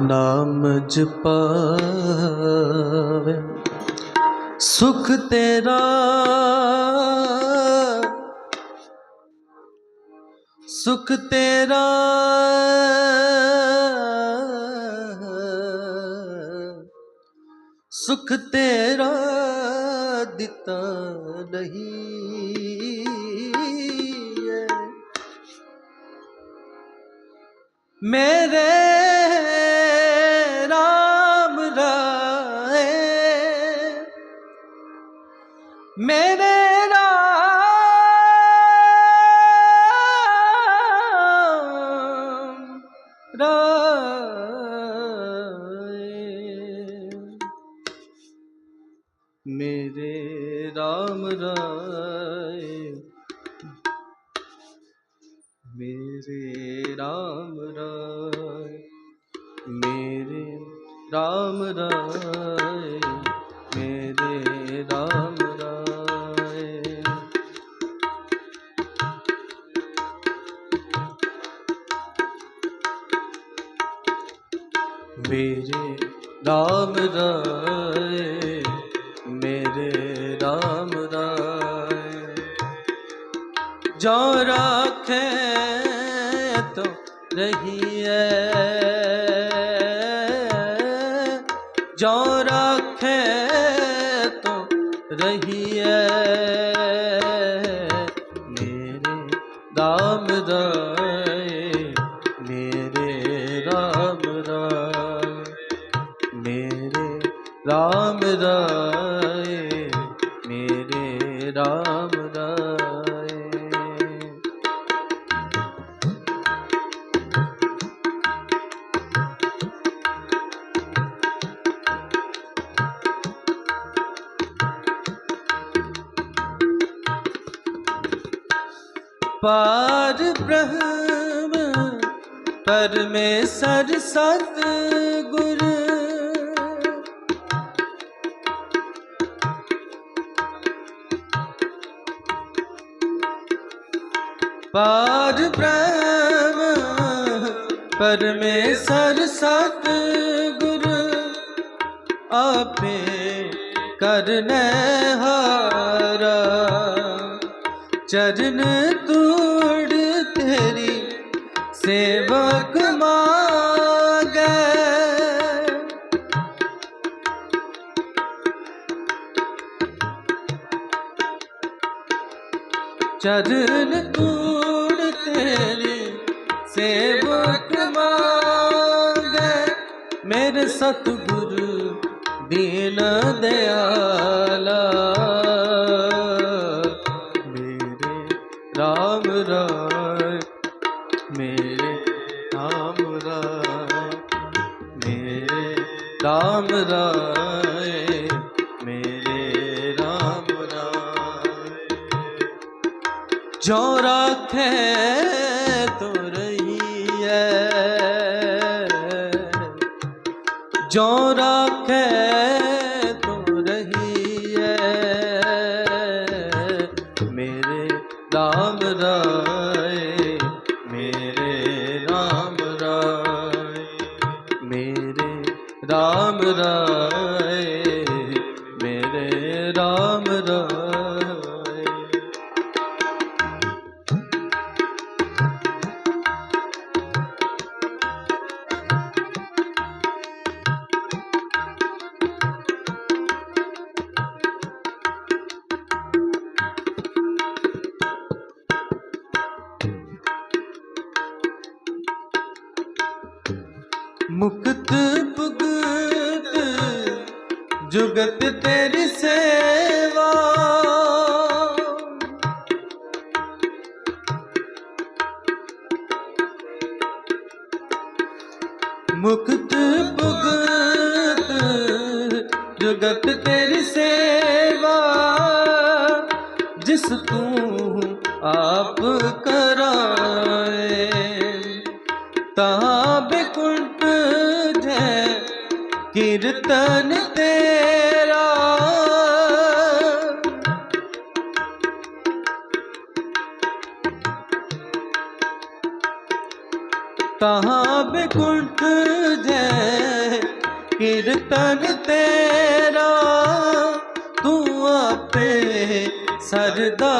ਨਾਮ ਜਪਾਵੇ। ਸੁਖ ਤੇਰਾ ਸੁਖ ਤੇਰਾ ਸੁਖ ਤੇਰਾ ਦਿੱਤਾ ਨਹੀਂ ਮੇਰੇ ਰਾਮ ਰਾਏ। ਮੇਰੇ ਰਾਮ ਰਾਏ ਮੇਰੇ ਰਾਮ ਰਾਏ ਮੇਰੇ ਰਾਮ ਰਾਏ। ਮੇਰੇ ਰਾਮ ਰਾਏ। ਜੋ ਰਾਖੇ ਤੋ ਰਹੀਏ ਜੋ ਰਾਖੇ ਤੋ ਰਹੀਏ ਮੇਰੇ ਰਾਮ ਰਾਏ, ਮੇਰੇ ਰਾਮ ਰਾਏ, ਮੇਰੇ ਰਾਮ ਰਾਏ। ਪਾਰ ਬ੍ਰਹਮ ਪਰਮੇਸ਼ਰ ਸਤ ਗੁਰ ਪਾਰ ਬ੍ਰਹਮ ਪਰਮੇਸ਼ਰ ਸਤ ਗੁਰ ਆਪੇ ਕਰਨੈ ਹਾਰਾ। ਚਰਨ ਤੂੜ ਤੇਰੀ ਸੇਵਕ ਮਾਗੈ। ਚਰਨ ਤੂੜ ਤੇਰੀ ਸੇਵਕ ਮਾਗੈ। ਮੇਰੇ ਸਤਿਗੁਰੂ ਦੀਨ ਦਿਆਲਾ। ਜੋ ਰਾਖੇ ਤੋ ਹੈ ਜੋ ਰਾਖੇ ਤੋ ਹੈ ਮੇਰੇ ਰਾਮ ਰਾਏ, ਮੇਰੇ ਰਾਮ ਰਾਏ, ਮੇਰੇ ਰਾਮ ਰਾਏ। ਜੁਗਤ ਤੇਰੀ ਸੇਵਾ। ਮੁਕਤ ਭੁਗਤ ਜੁਗਤ ਤੇਰੀ ਸੇਵਾ, ਜਿਸ ਤੂੰ ਆਪ ਕਰਾਏ। ਤਾਂ ਬਿਕੁੰਟ ਜੈ ਕੀਰਤਨ ਕਹਾਂ ਬਿਕੁੰਠ ਜੈ, ਕੀਰਤਨ ਤੇਰਾ, ਤੂੰ ਆਪੇ ਸਰਦਾ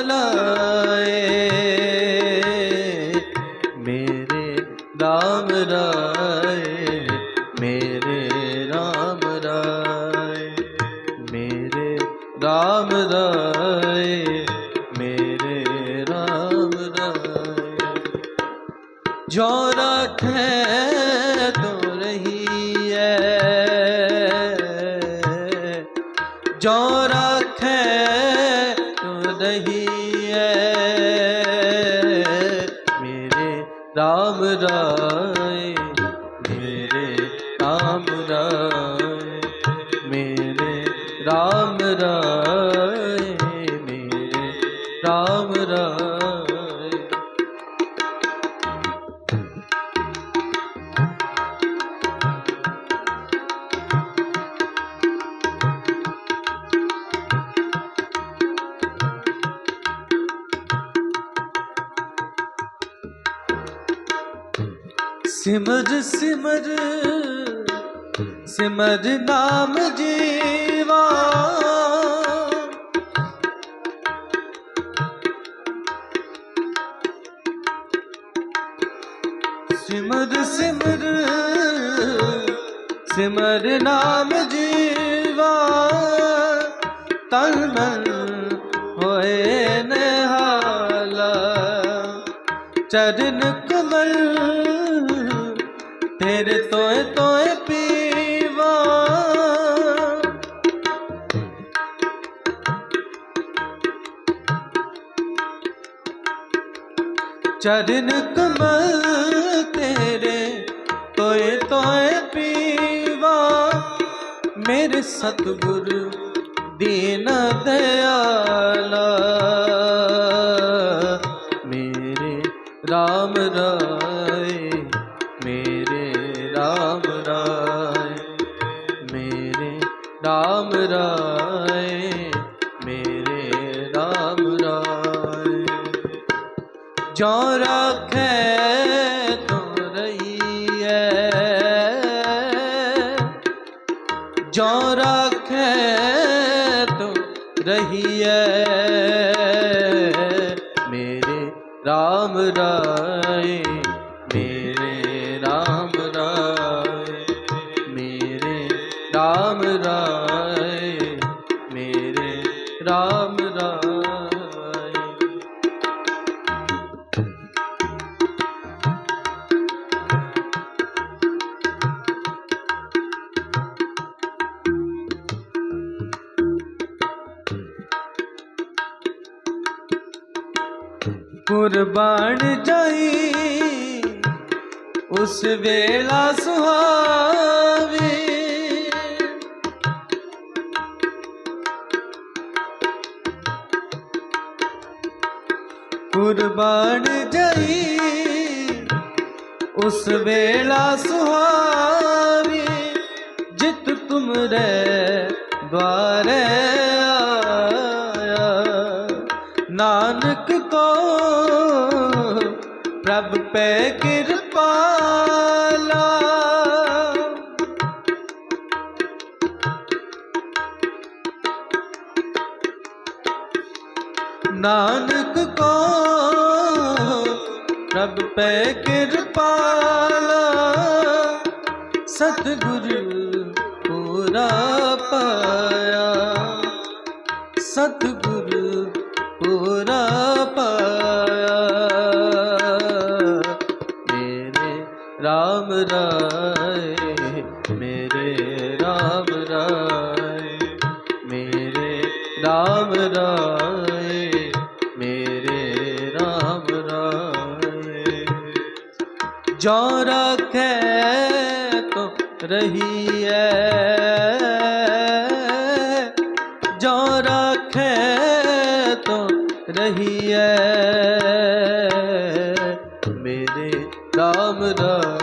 ਲਾਏ। ਮੇਰੇ ਰਾਮ ਰਾਏ, ਮੇਰੇ ਰਾਮ ਰਾਏ, ਮੇਰੇ ਰਾਮ ਰਾਏ। ਰੱਖੇ ਤੋ ਰਹੀ ਹੈ ਜੋ ਰੱਖੇ ਤੋ ਰਹੀ ਹੈ ਮੇਰੇ ਰਾਮ ਰਾਏ ਸਿਮਰ ਸਿਮਰ ਸਿਮਰ ਨਾਮ ਜੀਵਾ। ਸਿਮਰ ਸਿਮਰ ਸਿਮਰ ਨਾਮ ਜੀਵਾ। ਤਨ ਮਨ ਹੋਏ ਨਿਹਾਲਾ, ਚਰਨ ਕਮਲ ਤੇਰੇ ਤੋਏ ਤੋਏ ਪੀਵਾ। ਚਰਨ ਕਮਲ ਤੇਰੇ ਤੋਏ ਤੋਏ ਪੀਵਾ। ਮੇਰੇ ਸਤਿਗੁਰ ਦੀਨ ਦਇਆਲਾ ਮੇਰੇ RAM ਰਾਏ ਮੇਰੇ ਰਾਮ ਰਾਏ, ਮੇਰੇ RAM ਰਾਏ, ਮੇਰੇ ਰਾਮ ਰਾਏ। ਜੋ ਰੱਖੇ ਤੋ ਰਹੀ ਹੈ ਜੋ ਰੱਖੇ ਤੋ ਰਹੀ ਹੈ ਮੇਰੇ ਰਾਮ ਰਾਏ। RAM ਰਾਏ। ਕੁਰਬਾਨ ਜਾਈ ਉਸ ਵੇਲਾ ਸੁਹਾਵੇ। ਕੁਰਬਾਨ ਜਾਈ ਉਸ ਵੇਲਾ ਸੁਹਾਵੇ ਜਿਤ ਤੁਮਰੇ ਦਵਾਰੇ ਆਇਆ। ਨਾਨਕ ਕੋ ਪ੍ਰਭ ਪੈ ਕਿਰਪਾਲਾ। ਨਾਨਕ ਕੋ ਪ੍ਰਭ ਪੈ ਕਿਰਪਾਲਾ ਸਤਿਗੁਰ ਪੂਰਾ ਪਾਇਆ। ਸਤਿਗੁਰ ਪੂਰਾ ਪਾਇਆ। ਮੇਰੇ RAM ਰਾਏ ਜੋ ਰੱਖੇ ਤੋ ਰਹੀ ਹੈ ਜੋ ਰੱਖੇ ਤੋ ਰਹੀ ਹੈ ਮੇਰੇ RAM ਰਾਏ